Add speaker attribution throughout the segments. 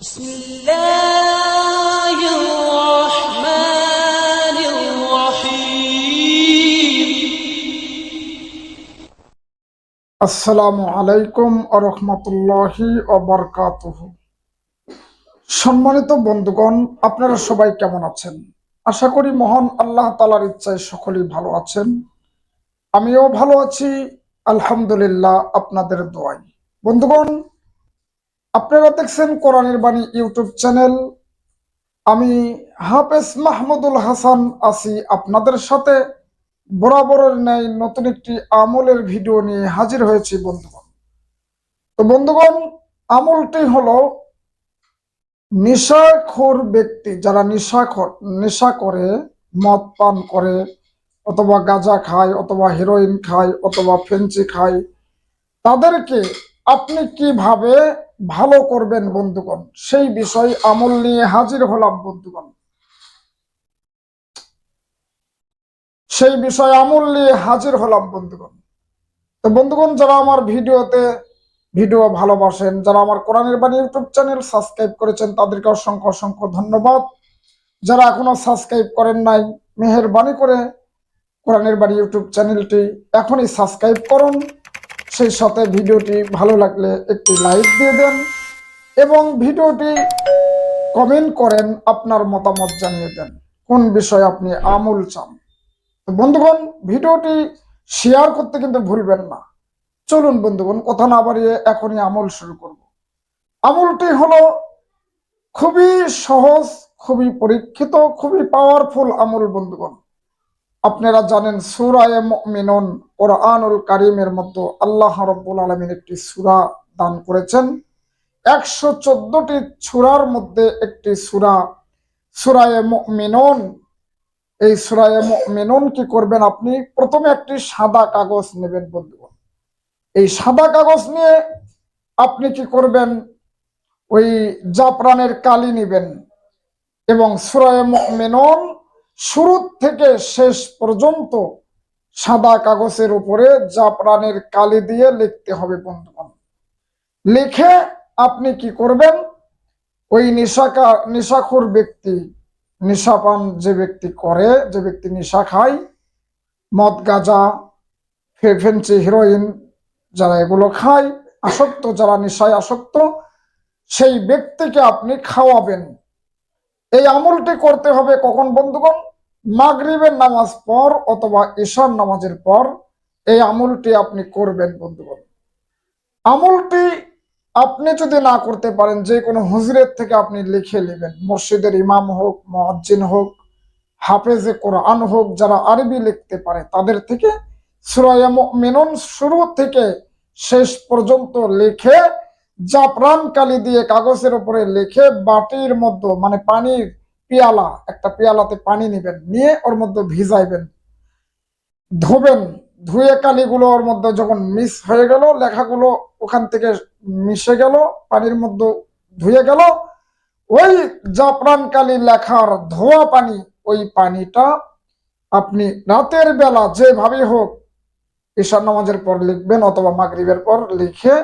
Speaker 1: بسم الله الرحمن الرحيم
Speaker 2: আসসালামু আলাইকুম আরহামতুল্লাহি অবরকাতুহ সম্মানিত বন্ধুগণ আপনারা সবাই কেমন আছেন আশা করি মহান আল্লাহ তালার ইচ্ছায় সকলেই ভালো আছেন আমিও ভালো আছি আলহামদুলিল্লাহ আপনাদের দোয়াই বন্ধুগণ আপনারা দেখছেন কোরআনের বাণী ইউটিউব চ্যানেল। আমি হাফেজ মাহমুদুল হাসান আছি আপনাদের সাথে। বরাবরের ন্যায় নতুন একটি আমলের ভিডিও নিয়ে হাজির হয়েছি বন্ধুগণ। তো বন্ধুগণ, আমলটি হলো নেশাখোর ব্যক্তি, যারা নেশাখোর, নেশা করে, মদ পান করে, অথবা গাঁজা খায়, অথবা হিরোইন খায়, অথবা ফেন্সি খায়, তাদেরকে আপনি কীভাবে ভালো করবেন, বন্ধুগণ? সেই বিষয় আমল নিয়ে হাজির হলাম, বন্ধুগণ। সেই বিষয়ে আমল নিয়ে হাজির হলাম, বন্ধুগণ। তো, বন্ধুগণ, যারা আমার ভিডিওতে ভিডিও ভালোবাসেন, যারা আমার কোরআনের বাণী ইউটিউব চ্যানেল সাবস্ক্রাইব করেছেন, তাদেরকে অসংখ্য অসংখ্য ধন্যবাদ। যারা এখনও সাবস্ক্রাইব করেন নাই, মেহেরবানি করে কোরআনের বাণী ইউটিউব চ্যানেলটি এখনই সাবস্ক্রাইব করুন। সেই সাথে ভিডিওটি ভালো লাগলে একটি লাইক দিয়ে দেন এবং ভিডিওটি কমেন্ট করেন আপনার মতামত জানিয়ে দেন। কোন বিষয়ে আপনি আমল চান? বন্ধুগণ, ভিডিওটি শেয়ার করতে কিন্তু ভুলবেন না। চলুন বন্ধুগণ, কথা না বাড়িয়ে এখনই আমল শুরু করব। আমলটি হলো খুবই সহজ, খুবই পরীক্ষিত, খুবই পাওয়ারফুল আমল বন্ধুগণ। আপনারা জানেন সুরায় মিনন কোরআনুল কারিমের মতো আল্লাহ রব্বুল আলমিন একটি সুরা দান করেছেন। একশো চোদ্দটি সুরার মধ্যে একটি সুরা। সুরায় মিনন এই সুরায় মেনন কি করবেন আপনি? প্রথমে একটি সাদা কাগজ নেবেন বন্ধুগণ। এই সাদা কাগজ নিয়ে আপনি কি করবেন? ওই জাফরানের কালি নেবেন এবং সুরায় মেনন শুরু থেকে শেষ পর্যন্ত সাদা কাগজের উপরে জাফরানের কালি দিয়ে লিখতে হবে বন্ধুগণ। লিখে আপনি কি করবেন? ওই নিশাকা, নিশাখুর ব্যক্তি, নেশাপান যে ব্যক্তি করে, যে ব্যক্তি নেশা খায়, মদ, গাঁজা ফেফেন্সি হিরোইন যারা এগুলো খায়, আসক্ত, যারা নেশায় আসক্ত, সেই ব্যক্তিকে আপনি খাওয়াবেন। এই আমলটি করতে হবে কখন বন্ধুগণ? মাগরিবের নামাজ পর অথবা ঈশার নামাজের পর এই আমলটি আপনি করবেন, বন্ধুগণ। আমলটি আপনি যদি না করতে পারেন, যে কোনো হুজুরের থেকে আপনি লিখে নেবেন। মসজিদের ইমাম হোক মহাজ্জিন হোক, হাফেজে কোরআন হোক, যারা আরবি লিখতে পারে, তাদের থেকে মেনন শুরু থেকে শেষ পর্যন্ত লিখে জাফরান কালি দিয়ে কাগজের উপরে লিখে বাটির মধ্যে মানে পানির পেয়ালা, একটা পেয়ালাতে পানি নেবেন, নিয়ে ওর মধ্যে ভিজাইবেন। ধোবেন, ধুয়ে কালিগুলো ওর মধ্যে যখন মিস হয়ে গেল, লেখাগুলো ওখান থেকে মিশে গেল, পানির মধ্যে ধুয়ে গেল, ওই জাফরান কালি লেখার ধোয়া পানি, ওই পানিটা আপনি রাতের বেলা যেভাবে হোক ঈশান নামাজের পর লিখবেন অথবা মাগরিবের পর লিখে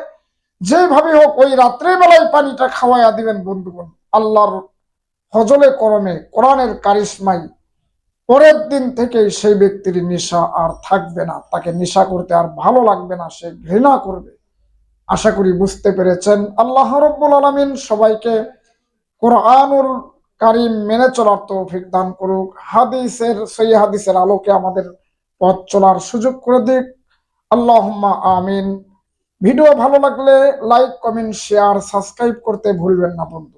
Speaker 2: যেভাবে হোক ওই রাত্রের বেলায় পানিটা খাওয়াইয়া দিবেন বন্ধুগণ, আল্লাহর হজলে করমে, কোরআনের কারিশমাই। পরের দিন থেকে সেই ব্যক্তির নেশা আর থাকবে না। তাকে নেশা করতে আর ভালো লাগবে না, সে ঘৃণা করবে। আশা করি বুঝতে পেরেছেন। আল্লাহ রব্বুল আলমিন সবাইকে কোরআনুল কারিম মেনে চলার তৌফিক দান করুক। হাদিসের সই হাদিসের আলোকে আমাদের পথ চলার সুযোগ করে দিক। আল্লাহ আমিন। ভিডিও ভালো লাগলে লাইক, কমেন্ট, শেয়ার, সাবস্ক্রাইব করতে ভুলবেন না বন্ধু।